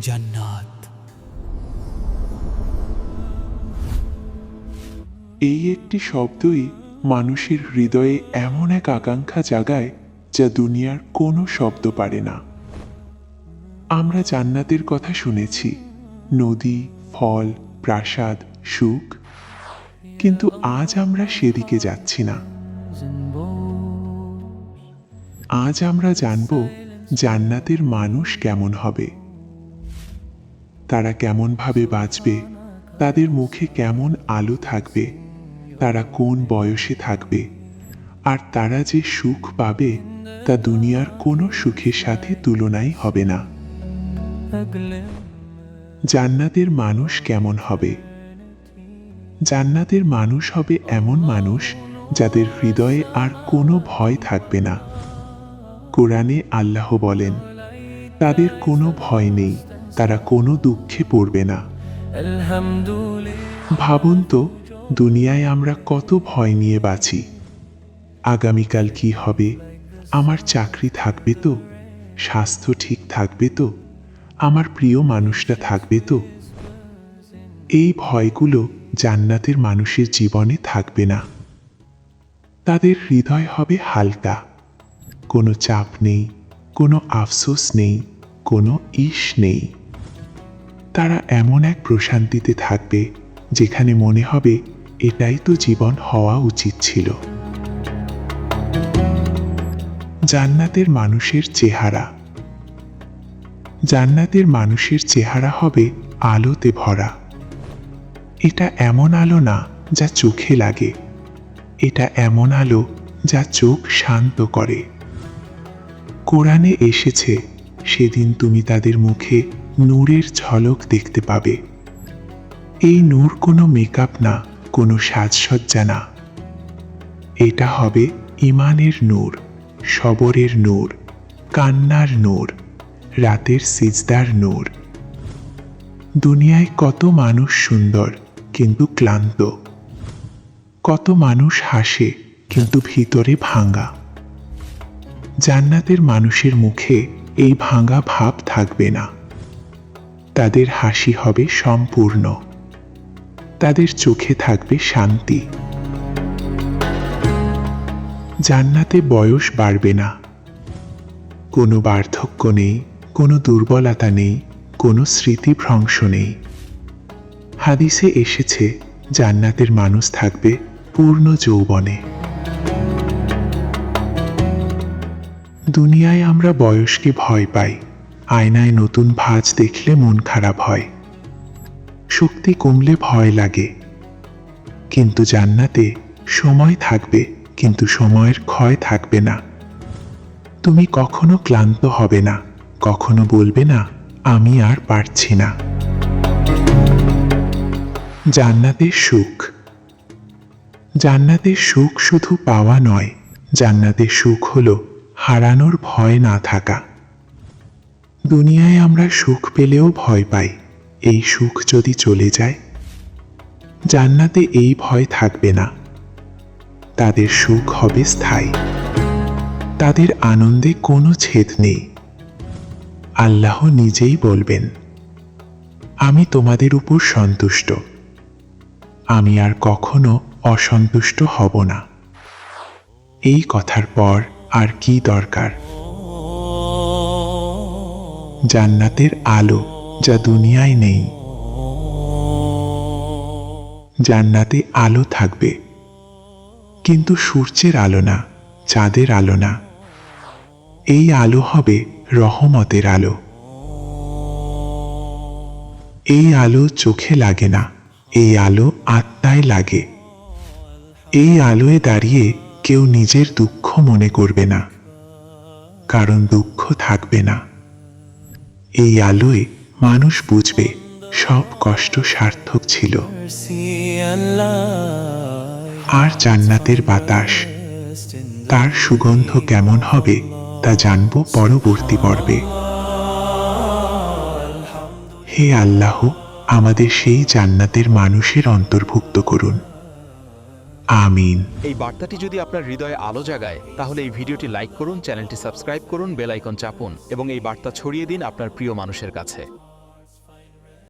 জান্নাত। এই একটি শব্দই মানুষের হৃদয়ে এমন এক আকাঙ্ক্ষা জাগায় যা দুনিয়ার কোনো শব্দ পারে না। আমরা জান্নাতের কথা শুনেছি, নদী, ফল, প্রাসাদ, সুখ। কিন্তু আজ আমরা সেদিকে যাচ্ছি না। আজ আমরা জানব জান্নাতের মানুষ কেমন হবে। তারা কেমনভাবে বাঁচবে, তাদের মুখে কেমন আলো থাকবে, তারা কোন বয়সে থাকবে, আর তারা যে সুখ পাবে, তা দুনিয়ার কোনো সুখের সাথে তুলনাই হবে না। জান্নাতের মানুষ কেমন হবে? জান্নাতের মানুষ হবে এমন মানুষ যাদের হৃদয়ে আর কোনো ভয় থাকবে না। কোরআনে আল্লাহ বলেন, তাদের কোনো ভয় নেই। তারা কোনো দুঃখে পড়বে না। ভাবুন তো দুনিয়ায় আমরা কত ভয় নিয়ে বাঁচি। আগামীকাল কি হবে? আমার চাকরি থাকবে তো? স্বাস্থ্য ঠিক থাকবে তো? আমার প্রিয় মানুষটা থাকবে তো? এই ভয়গুলো জান্নাতের মানুষের জীবনে থাকবে না। তাদের হৃদয় হবে হালকা। কোনো চাপ নেই কোনো আফসোস নেই কোনো ইস নেই। তারা এমন এক প্রশান্তিতে থাকবে, যেখানে মনে হবে এটাই তো জীবন হওয়া উচিত ছিল। জান্নাতের মানুষের চেহারা। জান্নাতের মানুষের চেহারা হবে আলোতে ভরা। এটা এমন আলো না যা চোখে লাগে। এটা এমন আলো যা চোখ শান্ত করে। কোরআনে এসেছে, সেদিন তুমি তাদের মুখে নূরের ঝলক দেখতে পাবে। এই নূর কোনো মেকআপ না, কোনো সাজসজ্জা না। এটা হবে ইমানের নূর, সবরের নূর, কান্নার নূর, রাতের সিজদার নূর। দুনিয়ায় কত মানুষ সুন্দর কিন্তু ক্লান্ত। কত মানুষ হাসে কিন্তু ভিতরে ভাঙা। জান্নাতের মানুষের মুখে এই ভাঙা ভাব থাকবে না। তাদের হাসি হবে সম্পূর্ণ। তাদের চোখে থাকবে শান্তি। জান্নাতে বয়স বাড়বে না। কোনো বার্ধক্য নেই, কোনো দুর্বলতা নেই, কোনো স্মৃতিভ্রংশ নেই। হাদিসে এসেছে, জান্নাতের মানুষ থাকবে পূর্ণ যৌবনে। দুনিয়ায় আমরা বয়সকে ভয় পাই। আয়নায় নতুন ভাঁজ দেখলে মন খারাপ হয়। শক্তি কমলে ভয় লাগে। কিন্তু জান্নাতে সময় থাকবে, কিন্তু সময়ের ক্ষয় থাকবে না। তুমি কখনো ক্লান্ত হবে না, কখনো বলবে না, আমি আর পারছি না। জান্নাতের সুখ। জান্নাতের সুখ শুধু পাওয়া নয়, জান্নাতের সুখ হলো হারানোর ভয় না থাকা। দুনিয়ায় আমরা সুখ পেলেও ভয় পাই। এই সুখ যদি চলে যায়, জান্নাতে এই ভয় থাকবে না। তাদের সুখ হবে স্থায়ী। তাদের আনন্দে কোনো ছেদ নেই। আল্লাহ নিজেই বলবেন, আমি তোমাদের উপর সন্তুষ্ট। আমি আর কখনো অসন্তুষ্ট হব না। এই কথার পর আর কি দরকার? জান্নাতের আলো যা দুনিয়ায় নেই। জান্নাতে আলো থাকবে, কিন্তু সূর্যের আলো না, চাঁদের আলো না। এই আলো হবে রহমতের আলো। এই আলো চোখে লাগে না, এই আলো আত্মায় লাগে। এই আলোয় দাঁড়িয়ে কেউ নিজের দুঃখ মনে করবে না, কারণ দুঃখ থাকবে না। এই আলোয় মানুষ বুঝবে সব কষ্ট সার্থক ছিল। আর জান্নাতের বাতাস, তার সুগন্ধ কেমন হবে তা জানব পরবর্তী পর্বে। হে আল্লাহ, আমাদের সেই জান্নাতের মানুষের অন্তর্ভুক্ত করুন। আমিন। এই বার্তাটি যদি আপনার হৃদয়ে আলো জাগায়, তাহলে এই ভিডিওটি লাইক করুন, চ্যানেলটি সাবস্ক্রাইব করুন বেলাইকন চাপুন, এবং এই বার্তা ছড়িয়ে দিন আপনার প্রিয় মানুষের কাছে।